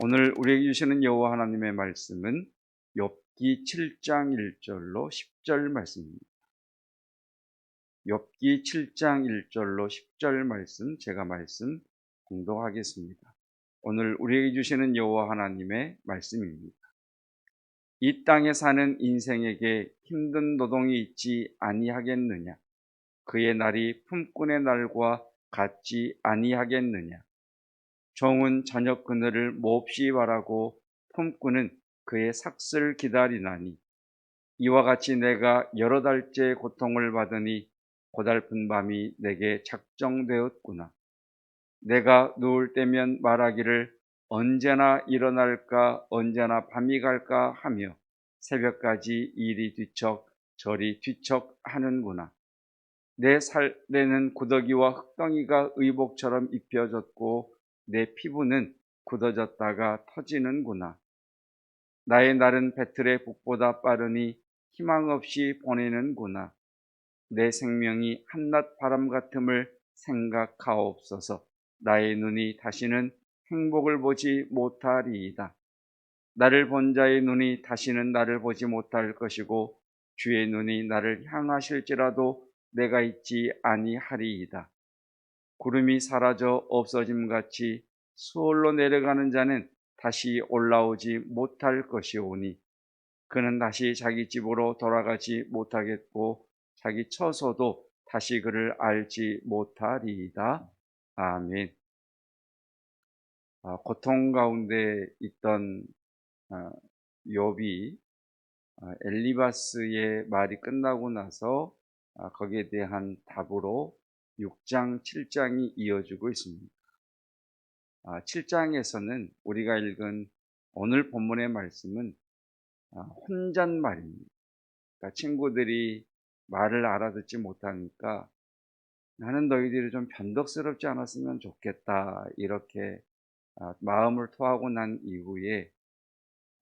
오늘 우리에게 주시는 여호와 하나님의 말씀은 욥기 7장 1절로 10절 말씀입니다. 욥기 7장 1절로 10절 말씀 제가 말씀 공독하겠습니다. 오늘 우리에게 주시는 여호와 하나님의 말씀입니다. 이 땅에 사는 인생에게 힘든 노동이 있지 아니하겠느냐? 그의 날이 품꾼의 날과 같지 아니하겠느냐? 종은 저녁 그늘을 몹시 바라고 품꾼은 그의 삭슬 기다리나니 이와 같이 내가 여러 달째 고통을 받으니 고달픈 밤이 내게 작정되었구나. 내가 누울 때면 말하기를 언제나 일어날까 언제나 밤이 갈까 하며 새벽까지 이리 뒤척 저리 뒤척 하는구나. 내 살에는 구더기와 흙덩이가 의복처럼 입혀졌고 내 피부는 굳어졌다가 터지는구나. 나의 날은 배틀의 북보다 빠르니 희망 없이 보내는구나. 내 생명이 한낮 바람 같음을 생각하옵소서. 나의 눈이 다시는 행복을 보지 못하리이다. 나를 본 자의 눈이 다시는 나를 보지 못할 것이고 주의 눈이 나를 향하실지라도 내가 있지 아니하리이다. 구름이 사라져 없어짐 같이 수월로 내려가는 자는 다시 올라오지 못할 것이오니 그는 다시 자기 집으로 돌아가지 못하겠고 자기 처소도 다시 그를 알지 못하리이다. 아멘. 아, 고통 가운데 있던 아, 욥이 아, 엘리바스의 말이 끝나고 나서 아, 거기에 대한 답으로 6장, 7장이 이어지고 있습니다. 아, 7장에서는 우리가 읽은 오늘 본문의 말씀은 아, 혼잣말입니다. 그러니까 친구들이 말을 알아듣지 못하니까 나는 너희들이 좀 변덕스럽지 않았으면 좋겠다. 이렇게 아, 마음을 토하고 난 이후에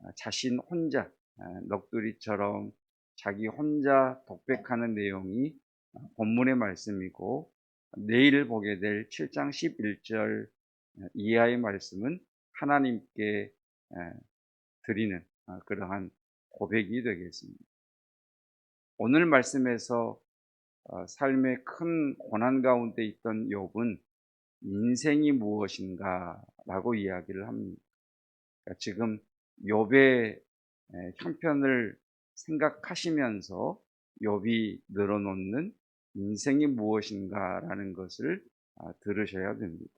아, 자신 혼자 아, 넋두리처럼 자기 혼자 독백하는 내용이 아, 본문의 말씀이고 내일 보게 될 7장 11절 이하의 말씀은 하나님께 드리는 아, 그러한 고백이 되겠습니다. 오늘 말씀에서 어, 삶의 큰 고난 가운데 있던 욥은 인생이 무엇인가라고 이야기를 합니다. 그러니까 지금 욥의 형편을 생각하시면서 욥이 늘어놓는 인생이 무엇인가라는 것을 아, 들으셔야 됩니다.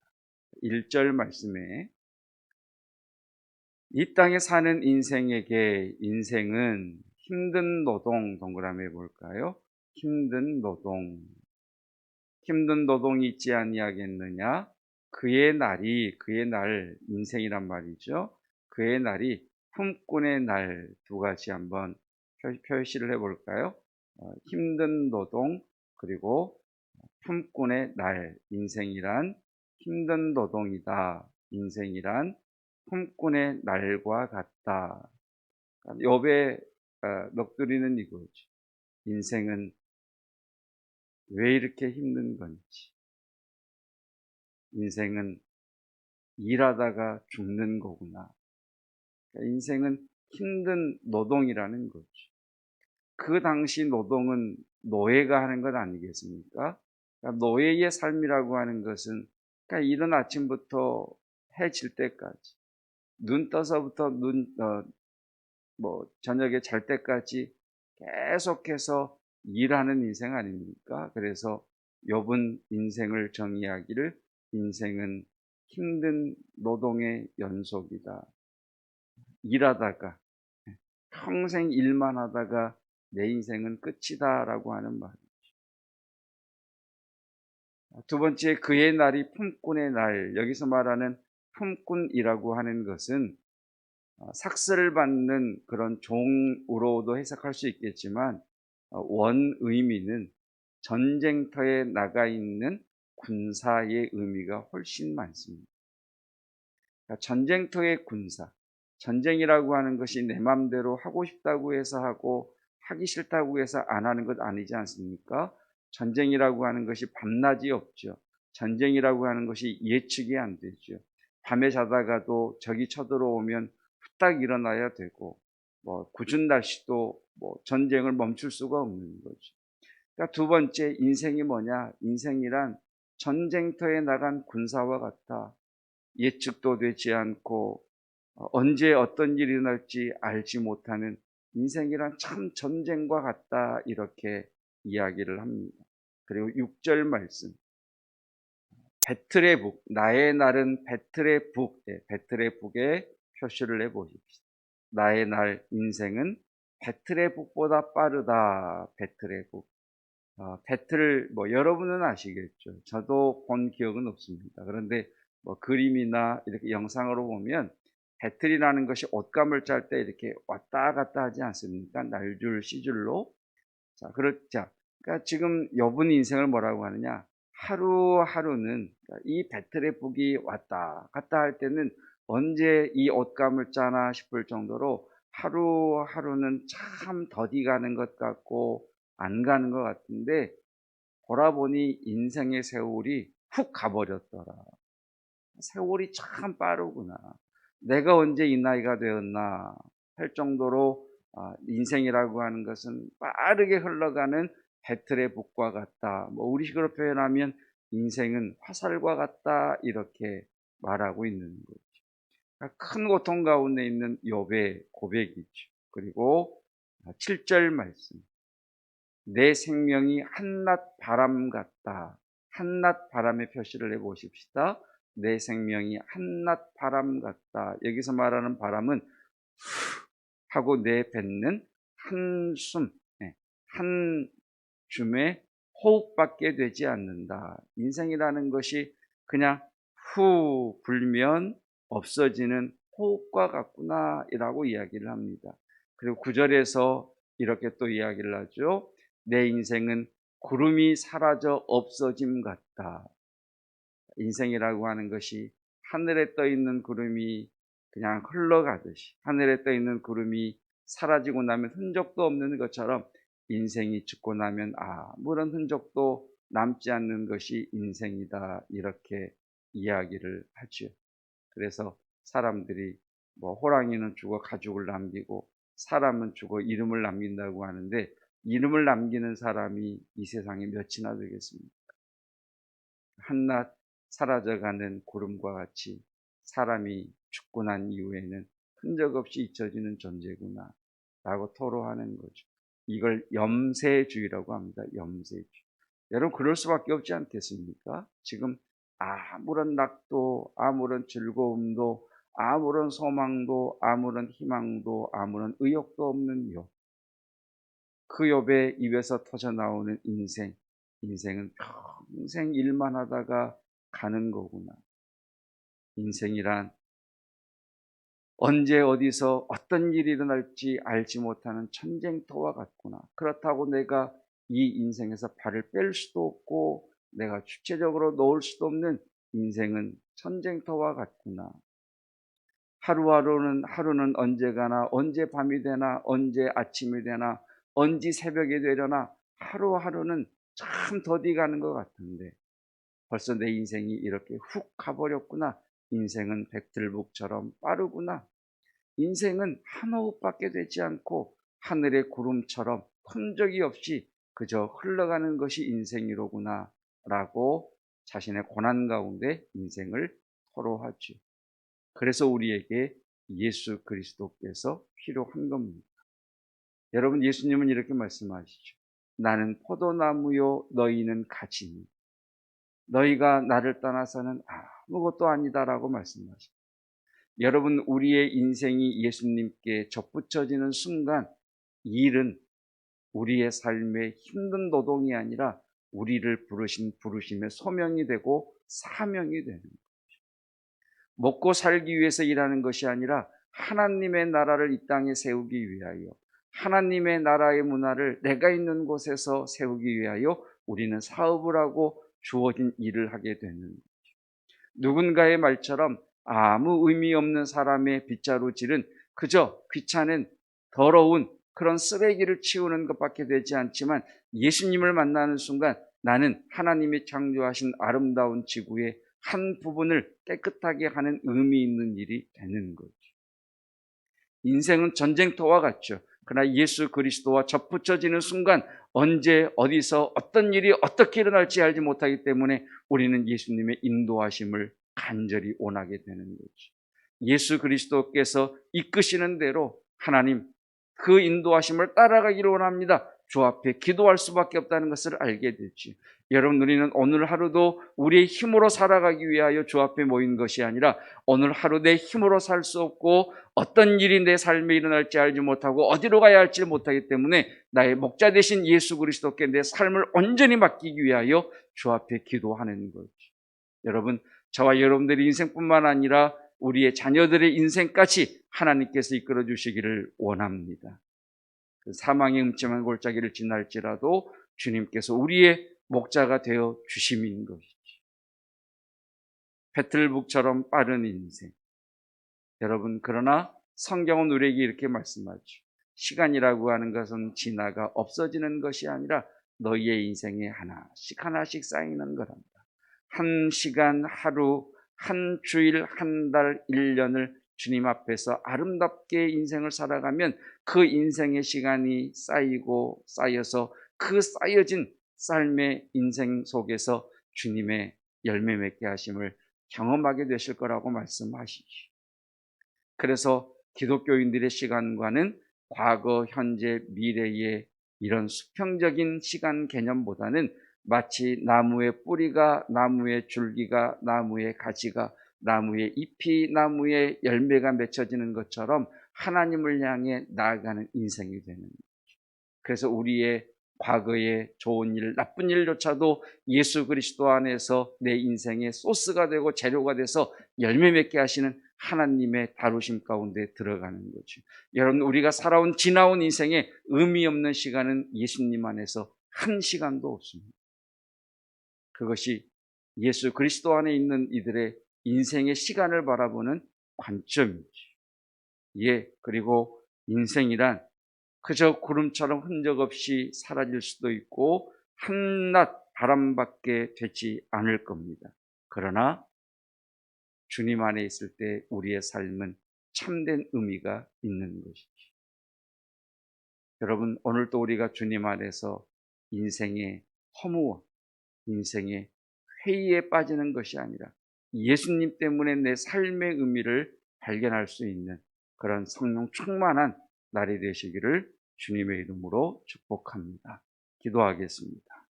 1절 말씀에 이 땅에 사는 인생에게 인생은 힘든 노동 동그라미 볼까요? 힘든 노동. 힘든 노동이 있지 아니하겠느냐? 그의 날이 그의 날 인생이란 말이죠. 그의 날이 품꾼의 날 두 가지 한번 표시를 해 볼까요? 어, 힘든 노동 그리고 품꾼의 날 인생이란 힘든 노동이다. 인생이란 품꾼의 날과 같다. 욥의 어, 넋두리는 이거죠. 인생은 왜 이렇게 힘든 건지. 인생은 일하다가 죽는 거구나. 그러니까 인생은 힘든 노동이라는 거죠. 그 당시 노동은 노예가 하는 것 아니겠습니까? 그러니까 노예의 삶이라고 하는 것은 그러니까 이른 아침부터 해질 때까지 눈 떠서부터 눈, 어, 뭐 저녁에 잘 때까지 계속해서 일하는 인생 아닙니까? 그래서 욥은 인생을 정의하기를 인생은 힘든 노동의 연속이다. 일하다가 평생 일만 하다가 내 인생은 끝이다라고 하는 말이죠. 두 번째 그의 날이 품꾼의 날 여기서 말하는 품꾼이라고 하는 것은 삭스를 받는 그런 종으로도 해석할 수 있겠지만 원 의미는 전쟁터에 나가 있는 군사의 의미가 훨씬 많습니다. 그러니까 전쟁터의 군사, 전쟁이라고 하는 것이 내 마음대로 하고 싶다고 해서 하고 하기 싫다고 해서 안 하는 것 아니지 않습니까? 전쟁이라고 하는 것이 밤낮이 없죠. 전쟁이라고 하는 것이 예측이 안 되죠. 밤에 자다가도 적이 쳐들어오면 후딱 일어나야 되고 뭐 궂은 날씨도 뭐 전쟁을 멈출 수가 없는 거죠. 그러니까 두 번째 인생이 뭐냐? 인생이란 전쟁터에 나간 군사와 같아 예측도 되지 않고 어, 언제 어떤 일이 일어날지 알지 못하는 인생이란 참 전쟁과 같다 이렇게 이야기를 합니다. 그리고 6절 말씀 배틀의 북 나의 날은 배틀의 북 예, 배틀의 북에 표시를 해 보십시오. 나의 날 인생은 배틀의 북보다 빠르다. 배틀의 북. 어, 배틀 뭐 여러분은 아시겠죠. 저도 본 기억은 없습니다. 그런데 뭐 그림이나 이렇게 영상으로 보면 배틀이라는 것이 옷감을 짤 때 이렇게 왔다 갔다 하지 않습니까? 날줄 시줄로. 자, 그렇자. 그러니까 지금 여분 인생을 뭐라고 하느냐? 하루하루는 그러니까 이 배틀의 북이 왔다 갔다 할 때는 언제 이 옷감을 짜나 싶을 정도로 하루하루는 참 더디 가는 것 같고 안 가는 것 같은데 돌아보니 인생의 세월이 훅 가버렸더라. 세월이 참 빠르구나. 내가 언제 이 나이가 되었나 할 정도로 아, 인생이라고 하는 것은 빠르게 흘러가는 배틀의 북과 같다. 뭐 우리식으로 표현하면 인생은 화살과 같다 이렇게 말하고 있는 거죠. 그러니까 큰 고통 가운데 있는 욥의 고백이죠. 그리고 7절 말씀. 내 생명이 한낮 바람 같다. 한낮 바람의 표시를 해 보십시다. 내 생명이 한낮 바람 같다. 여기서 말하는 바람은 후 하고 내뱉는 한숨, 네, 한 줌에 호흡밖에 되지 않는다. 인생이라는 것이 그냥 후 불면 없어지는 호흡과 같구나라고 이야기를 합니다. 그리고 구절에서 이렇게 또 이야기를 하죠. 내 인생은 구름이 사라져 없어짐 같다. 인생이라고 하는 것이 하늘에 떠 있는 구름이 그냥 흘러가듯이 하늘에 떠 있는 구름이 사라지고 나면 흔적도 없는 것처럼 인생이 죽고 나면 아무런 흔적도 남지 않는 것이 인생이다 이렇게 이야기를 하죠. 그래서 사람들이 뭐 호랑이는 죽어 가죽을 남기고 사람은 죽어 이름을 남긴다고 하는데 이름을 남기는 사람이 이 세상에 몇이나 되겠습니까? 한낱 사라져가는 구름과 같이 사람이 죽고 난 이후에는 흔적 없이 잊혀지는 존재구나 라고 토로하는 거죠. 이걸 염세주의라고 합니다. 염세주의. 여러분 그럴 수밖에 없지 않겠습니까? 지금 아무런 낙도, 아무런 즐거움도, 아무런 소망도, 아무런 희망도, 아무런 의욕도 없는 욥. 그 욥의 입에서 터져 나오는 인생. 인생은 평생 일만 하다가 가는 거구나. 인생이란 언제 어디서 어떤 일이 일어날지 알지 못하는 전쟁터와 같구나. 그렇다고 내가 이 인생에서 발을 뺄 수도 없고 내가 주체적으로 놓을 수도 없는 인생은 전쟁터와 같구나. 하루하루는 하루는 언제 가나 언제 밤이 되나 언제 아침이 되나 언제 새벽이 되려나 하루하루는 참 더디 가는 것 같은데 벌써 내 인생이 이렇게 훅 가버렸구나. 인생은 백들북처럼 빠르구나. 인생은 한 호흡밖에 되지 않고 하늘의 구름처럼 흔적이 없이 그저 흘러가는 것이 인생이로구나 라고 자신의 고난 가운데 인생을 토로하죠. 그래서 우리에게 예수 그리스도께서 필요한 겁니다. 여러분 예수님은 이렇게 말씀하시죠. 나는 포도나무요 너희는 가지니 너희가 나를 떠나서는 아무것도 아니다라고 말씀하십니다. 여러분 우리의 인생이 예수님께 접붙여지는 순간 일은 우리의 삶의 힘든 노동이 아니라 우리를 부르신 부르심의 소명이 되고 사명이 되는 거죠. 먹고 살기 위해서 일하는 것이 아니라 하나님의 나라를 이 땅에 세우기 위하여 하나님의 나라의 문화를 내가 있는 곳에서 세우기 위하여 우리는 사업을 하고 주어진 일을 하게 되는 거죠. 누군가의 말처럼 아무 의미 없는 사람의 빗자루질은 그저 귀찮은 더러운 그런 쓰레기를 치우는 것밖에 되지 않지만 예수님을 만나는 순간 나는 하나님이 창조하신 아름다운 지구의 한 부분을 깨끗하게 하는 의미 있는 일이 되는 거죠. 인생은 전쟁터와 같죠. 그러나 예수 그리스도와 접붙여지는 순간 언제 어디서 어떤 일이 어떻게 일어날지 알지 못하기 때문에 우리는 예수님의 인도하심을 간절히 원하게 되는 거죠. 예수 그리스도께서 이끄시는 대로 하나님 그 인도하심을 따라가기를 원합니다. 주 앞에 기도할 수밖에 없다는 것을 알게 되지. 여러분 우리는 오늘 하루도 우리의 힘으로 살아가기 위하여 주 앞에 모인 것이 아니라 오늘 하루 내 힘으로 살 수 없고 어떤 일이 내 삶에 일어날지 알지 못하고 어디로 가야 할지 못하기 때문에 나의 목자 되신 예수 그리스도께 내 삶을 온전히 맡기기 위하여 주 앞에 기도하는 거지. 여러분 저와 여러분들의 인생뿐만 아니라 우리의 자녀들의 인생까지 하나님께서 이끌어 주시기를 원합니다. 그 사망의 음침한 골짜기를 지날지라도 주님께서 우리의 목자가 되어 주심인 것이지. 배틀북처럼 빠른 인생. 여러분, 그러나 성경은 우리에게 이렇게 말씀하죠. 시간이라고 하는 것은 지나가 없어지는 것이 아니라 너희의 인생에 하나씩 하나씩 쌓이는 거란다. 한 시간, 하루, 한 주일, 한 달, 일 년을 주님 앞에서 아름답게 인생을 살아가면 그 인생의 시간이 쌓이고 쌓여서 그 쌓여진 삶의 인생 속에서 주님의 열매 맺게 하심을 경험하게 되실 거라고 말씀하시죠. 그래서 기독교인들의 시간과는 과거, 현재, 미래의 이런 수평적인 시간 개념보다는 마치 나무의 뿌리가, 나무의 줄기가, 나무의 가지가, 나무의 잎이, 나무의 열매가 맺혀지는 것처럼 하나님을 향해 나아가는 인생이 되는 거죠. 그래서 우리의 과거의 좋은 일, 나쁜 일조차도 예수 그리스도 안에서 내 인생의 소스가 되고 재료가 돼서 열매 맺게 하시는 하나님의 다루심 가운데 들어가는 거죠. 여러분, 우리가 살아온 지나온 인생에 의미 없는 시간은 예수님 안에서 한 시간도 없습니다. 그것이 예수 그리스도 안에 있는 이들의 인생의 시간을 바라보는 관점이지. 예, 그리고 인생이란 그저 구름처럼 흔적 없이 사라질 수도 있고 한낱 바람밖에 되지 않을 겁니다. 그러나 주님 안에 있을 때 우리의 삶은 참된 의미가 있는 것이지. 여러분, 오늘도 우리가 주님 안에서 인생의 허무와 인생의 회의에 빠지는 것이 아니라 예수님 때문에 내 삶의 의미를 발견할 수 있는 그런 성령 충만한 날이 되시기를 주님의 이름으로 축복합니다. 기도하겠습니다.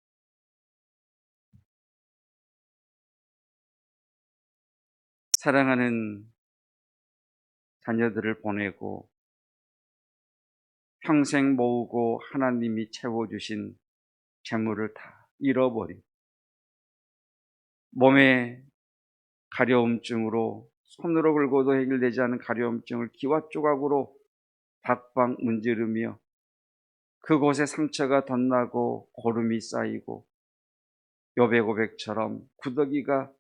사랑하는 자녀들을 보내고 평생 모으고 하나님이 채워주신 재물을 다 잃어버린 몸에 가려움증으로 손으로 긁어도 해결되지 않은 가려움증을 기와 조각으로 박박 문지르며 그곳에 상처가 덧나고 고름이 쌓이고 요백오백처럼 구더기가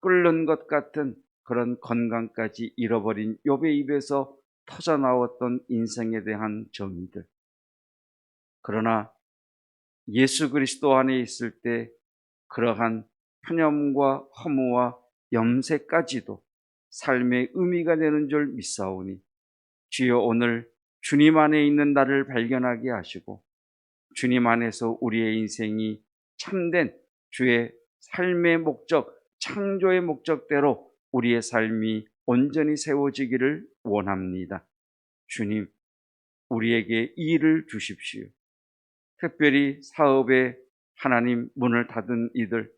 끓는 것 같은 그런 건강까지 잃어버린 요배 입에서 터져 나왔던 인생에 대한 정의들. 그러나 예수 그리스도 안에 있을 때 그러한 편염과 허무와 염세까지도 삶의 의미가 되는 줄 믿사오니 주여 오늘 주님 안에 있는 나를 발견하게 하시고 주님 안에서 우리의 인생이 참된 주의 삶의 목적, 창조의 목적대로 우리의 삶이 온전히 세워지기를 원합니다. 주님, 우리에게 일을 주십시오. 특별히 사업에 하나님 문을 닫은 이들,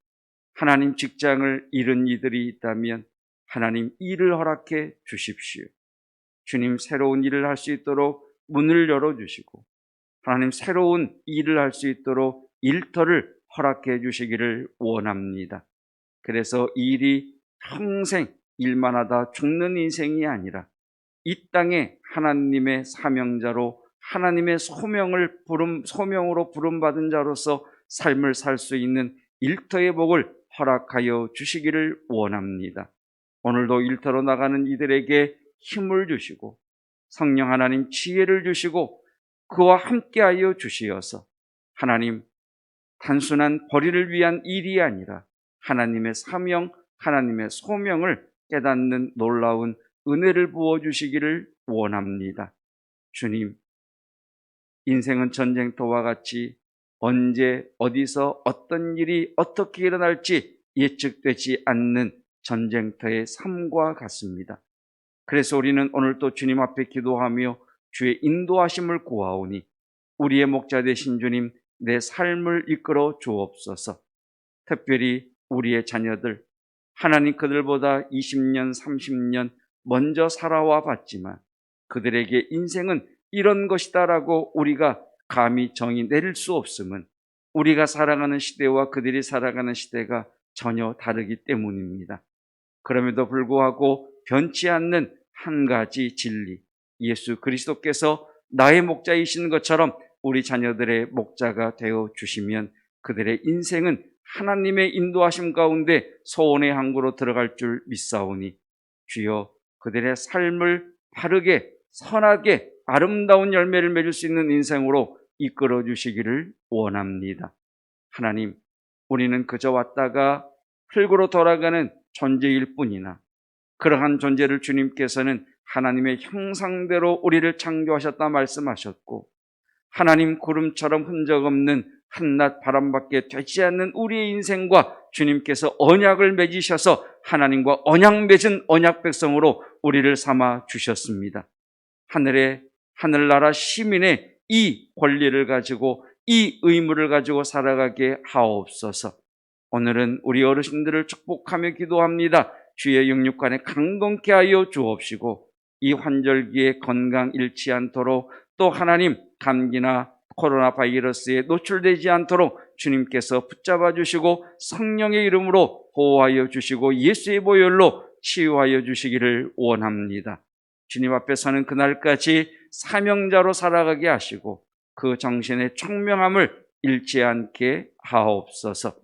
하나님 직장을 잃은 이들이 있다면 하나님 일을 허락해 주십시오. 주님 새로운 일을 할 수 있도록 문을 열어주시고 하나님 새로운 일을 할 수 있도록 일터를 허락해 주시기를 원합니다. 그래서 일이 평생 일만 하다 죽는 인생이 아니라 이 땅에 하나님의 사명자로 하나님의 소명을 부름 소명으로 부름받은 자로서 삶을 살 수 있는 일터의 복을 허락하여 주시기를 원합니다. 오늘도 일터로 나가는 이들에게 힘을 주시고 성령 하나님 지혜를 주시고 그와 함께하여 주시어서 하나님 단순한 벌이를 위한 일이 아니라 하나님의 사명, 하나님의 소명을 깨닫는 놀라운 은혜를 부어 주시기를 원합니다. 주님, 인생은 전쟁터와 같이 언제 어디서 어떤 일이 어떻게 일어날지 예측되지 않는 전쟁터의 삶과 같습니다. 그래서 우리는 오늘 또 주님 앞에 기도하며 주의 인도하심을 구하오니 우리의 목자 되신 주님 내 삶을 이끌어 주옵소서. 특별히 우리의 자녀들 하나님 그들보다 20년, 30년 먼저 살아와 봤지만 그들에게 인생은 이런 것이다라고 우리가 감히 정의 내릴 수 없음은 우리가 살아가는 시대와 그들이 살아가는 시대가 전혀 다르기 때문입니다. 그럼에도 불구하고 변치 않는 한 가지 진리, 예수 그리스도께서 나의 목자이신 것처럼 우리 자녀들의 목자가 되어 주시면 그들의 인생은 하나님의 인도하심 가운데 소원의 항구로 들어갈 줄 믿사오니 주여 그들의 삶을 바르게 선하게 아름다운 열매를 맺을 수 있는 인생으로 이끌어 주시기를 원합니다. 하나님, 우리는 그저 왔다가 흙으로 돌아가는 존재일 뿐이나 그러한 존재를 주님께서는 하나님의 형상대로 우리를 창조하셨다 말씀하셨고 하나님 구름처럼 흔적 없는 한낱 바람밖에 되지 않는 우리의 인생과 주님께서 언약을 맺으셔서 하나님과 언약 맺은 언약 백성으로 우리를 삼아 주셨습니다. 하늘의 하늘나라 시민의 이 권리를 가지고 이 의무를 가지고 살아가게 하옵소서. 오늘은 우리 어르신들을 축복하며 기도합니다. 주의 영육간에 강건케 하여 주옵시고 이 환절기에 건강 잃지 않도록 또 하나님 감기나 코로나 바이러스에 노출되지 않도록 주님께서 붙잡아 주시고 성령의 이름으로 보호하여 주시고 예수의 보혈로 치유하여 주시기를 원합니다. 주님 앞에 서는 그날까지 사명자로 살아가게 하시고 그 정신의 청명함을 잃지 않게 하옵소서.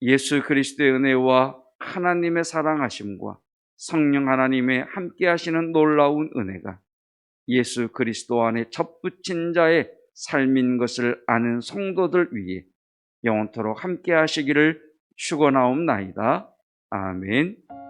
예수 그리스도의 은혜와 하나님의 사랑하심과 성령 하나님의 함께 하시는 놀라운 은혜가 예수 그리스도 안에 접붙인 자의 삶인 것을 아는 성도들 위해 영원토록 함께 하시기를 축원하옵나이다. 아멘.